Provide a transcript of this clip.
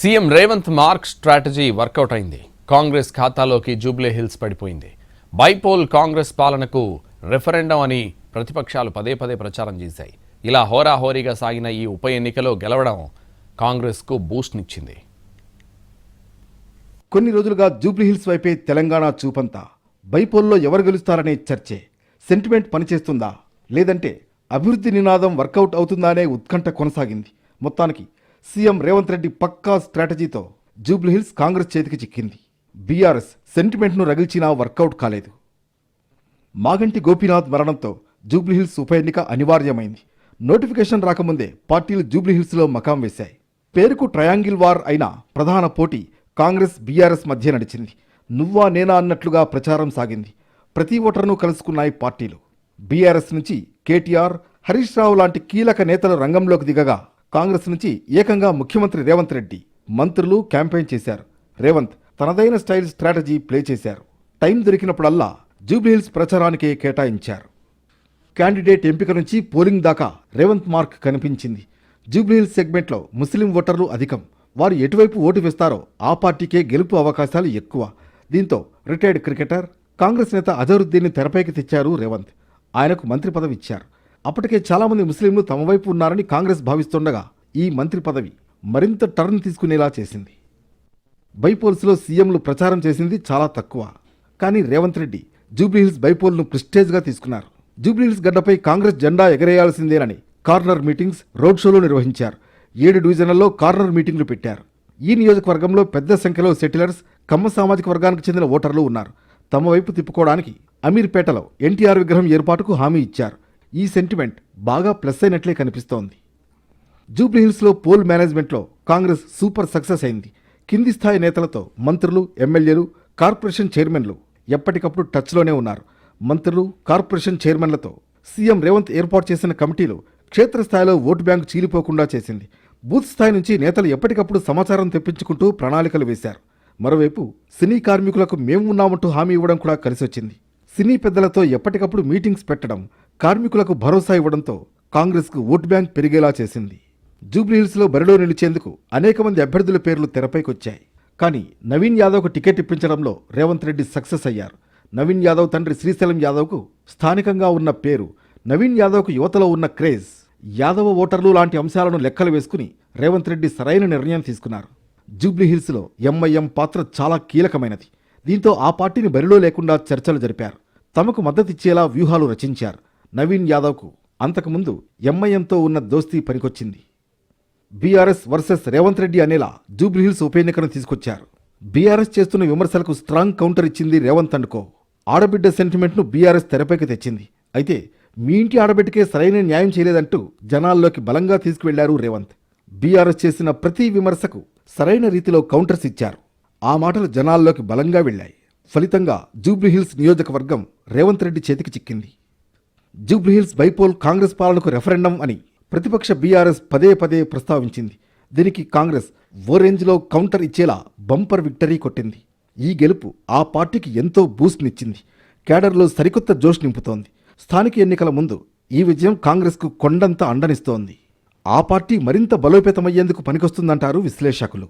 CM Revanth mark strategy workout అయింది. కాంగ్రెస్ ఖాతాలోకి జూబ్లీ హిల్స్ పడిపోయింది. బైపోల్ కాంగ్రెస్ పాలనకు రెఫరెండం అని ప్రతిపక్షాలు పదే పదే ప్రచారం చేశాయి. ఇలా హోరాహోరీగా సాగిన ఈ ఉప ఎన్నికలో గెలవడం కాంగ్రెస్కు బూస్ట్నిచ్చింది కొన్ని రోజులుగా జూబ్లీహిల్స్ వైపే తెలంగాణ చూపంతా. బైపోల్లో ఎవరు గెలుస్తారనే చర్చే. సెంటిమెంట్ పనిచేస్తుందా? లేదంటే అభివృద్ధి నినాదం వర్కౌట్ అవుతుందా అనే ఉత్కంఠ కొనసాగింది. మొత్తానికి సీఎం రేవంత్ రెడ్డి పక్కా స్ట్రాటజీతో జూబ్లీహిల్స్ కాంగ్రెస్ చేతికి చిక్కింది. బీఆర్ఎస్ సెంటిమెంట్ను రగిల్చినా వర్కౌట్ కాలేదు. మాగంటి గోపీనాథ్ మరణంతో జూబ్లీహిల్స్ ఉప ఎన్నిక అనివార్యమైంది. నోటిఫికేషన్ రాకముందే పార్టీలు జూబ్లీహిల్స్లో మకాం వేశాయి. పేరుకు ట్రయాంగిల్ వార్ అయిన ప్రధాన పోటీ కాంగ్రెస్ బీఆర్ఎస్ మధ్య నడిచింది. నువ్వా నేనా అన్నట్లుగా ప్రచారం సాగింది. ప్రతి ఓటర్ను కలుసుకున్నాయి పార్టీలు. బీఆర్ఎస్ నుంచి కేటీఆర్ హరీష్ రావు లాంటి కీలక నేతలు రంగంలోకి దిగగా కాంగ్రెస్ నుంచి ఏకంగా ముఖ్యమంత్రి రేవంత్ రెడ్డి మంత్రులు క్యాంపెయిన్ చేశారు. రేవంత్ తనదైన స్టైల్ స్ట్రాటజీ ప్లే చేశారు. టైం దొరికినప్పుడల్లా జూబ్లీహిల్స్ ప్రచారానికే కేటాయించారు. క్యాండిడేట్ ఎంపిక నుంచి పోలింగ్ దాకా రేవంత్ మార్క్ కనిపించింది. జూబ్లీహిల్స్ సెగ్మెంట్లో ముస్లిం ఓటర్లు అధికం. వారు ఎటువైపు ఓటు వేస్తారో ఆ పార్టీకే గెలుపు అవకాశాలు ఎక్కువ. దీంతో రిటైర్డ్ క్రికెటర్ కాంగ్రెస్ నేత అజరుద్దీన్ని తెరపైకి తెచ్చారు రేవంత్. ఆయనకు మంత్రి పదవి ఇచ్చారు. అప్పటికే చాలామంది ముస్లింలు తమ వైపు ఉన్నారని కాంగ్రెస్ భావిస్తుండగా ఈ మంత్రి పదవి మరింత టర్న్ తీసుకునేలా చేసింది. బైపోల్స్లో సీఎంలు ప్రచారం చేసింది చాలా తక్కువ. కానీ రేవంత్ రెడ్డి జూబ్లీహిల్స్ బైపోల్ను ప్రిస్టేజ్గా తీసుకున్నారు. జూబ్లీహిల్స్ గడ్డపై కాంగ్రెస్ జెండా ఎగరేయాల్సిందేనని కార్నర్ మీటింగ్స్ రోడ్ షోలు నిర్వహించారు. ఏడు డివిజన్లలో కార్నర్ మీటింగ్లు పెట్టారు. ఈ నియోజకవర్గంలో పెద్ద సంఖ్యలో సెటిలర్స్ కమ్మ సామాజిక వర్గానికి చెందిన ఓటర్లు ఉన్నారు. తమ వైపు తిప్పుకోవడానికి అమీర్పేటలో ఎన్టీఆర్ విగ్రహం ఏర్పాటుకు హామీ ఇచ్చారు. ఈ సెంటిమెంట్ బాగా ప్లస్ అయినట్లే కనిపిస్తోంది. జూబ్లీహిల్స్లో పోల్ మేనేజ్మెంట్లో కాంగ్రెస్ సూపర్ సక్సెస్ అయింది. కింది స్థాయి నేతలతో మంత్రులు ఎమ్మెల్యేలు కార్పొరేషన్ చైర్మన్లు ఎప్పటికప్పుడు టచ్లోనే ఉన్నారు. మంత్రులు కార్పొరేషన్ చైర్మన్లతో సీఎం రేవంత్ ఏర్పాటు చేసిన కమిటీలు క్షేత్రస్థాయిలో ఓటు బ్యాంకు చీలిపోకుండా చేసింది. బూత్ స్థాయి నుంచి నేతలు ఎప్పటికప్పుడు సమాచారం తెప్పించుకుంటూ ప్రణాళికలు వేశారు. మరోవైపు సినీ కార్మికులకు మేము ఉన్నామంటూ హామీ ఇవ్వడం కూడా కలిసొచ్చింది. సినీ పెద్దలతో ఎప్పటికప్పుడు మీటింగ్స్ పెట్టడం కార్మికులకు భరోసా ఇవ్వడంతో కాంగ్రెస్కు ఓటు బ్యాంక్ పెరిగేలా చేసింది. జూబ్లీహిల్స్లో బరిలో నిలిచేందుకు అనేక మంది అభ్యర్థుల పేర్లు తెరపైకొచ్చాయి. కానీ నవీన్ యాదవ్కు టికెట్ ఇప్పించడంలో రేవంత్ రెడ్డి సక్సెస్ అయ్యారు. నవీన్ యాదవ్ తండ్రి శ్రీశైలం యాదవ్కు స్థానికంగా ఉన్న పేరు నవీన్ యాదవ్కు యువతలో ఉన్న క్రేజ్ యాదవ ఓటర్లు లాంటి అంశాలను లెక్కలు వేసుకుని రేవంత్ రెడ్డి సరైన నిర్ణయం తీసుకున్నారు. జూబ్లీహిల్స్లో ఎంఐఎం పాత్ర చాలా కీలకమైనది. దీంతో ఆ పార్టీని బరిలో లేకుండా చర్చలు జరిపారు. తమకు మద్దతిచ్చేలా వ్యూహాలు రచించారు. నవీన్ యాదవ్కు అంతకుముందు ఎంఐఎంతో ఉన్న దోస్తీ పనికొచ్చింది. బీఆర్ఎస్ వర్సెస్ రేవంత్ రెడ్డి అనేలా జూబ్లీహిల్స్ ఉప ఎన్నికను తీసుకొచ్చారు. బీఆర్ఎస్ చేస్తున్న విమర్శలకు స్ట్రాంగ్ కౌంటర్ ఇచ్చింది రేవంత్ అనుకో ఆడబిడ్డ సెంటిమెంట్ను బీఆర్ఎస్ తెరపైకి తెచ్చింది. అయితే మీ ఇంటి ఆడబిడ్డకే సరైన న్యాయం చేయలేదంటూ జనాల్లోకి బలంగా తీసుకువెళ్ళారు రేవంత్. బీఆర్ఎస్ చేసిన ప్రతి విమర్శకు సరైన రీతిలో కౌంటర్స్ ఇచ్చారు. ఆ మాటలు జనాల్లోకి బలంగా వెళ్ళాయి. ఫలితంగా జూబ్లీహిల్స్ నియోజకవర్గం రేవంత్ రెడ్డి చేతికి చిక్కింది. జూబ్లీహిల్స్ బైపోల్ కాంగ్రెస్ పాలనకు రెఫరెండం అని ప్రతిపక్ష బీఆర్ఎస్ పదే పదే ప్రస్తావించింది. దీనికి కాంగ్రెస్ ఓ రేంజ్లో కౌంటర్ ఇచ్చేలా బంపర్ విక్టరీ కొట్టింది. ఈ గెలుపు ఆ పార్టీకి ఎంతో బూస్ట్నిచ్చింది కేడర్లో సరికొత్త జోష్ నింపుతోంది. స్థానిక ఎన్నికల ముందు ఈ విజయం కాంగ్రెస్కు కొండంత అండనిస్తోంది. ఆ పార్టీ మరింత బలోపేతమయ్యేందుకు పనికొస్తుందంటారు విశ్లేషకులు.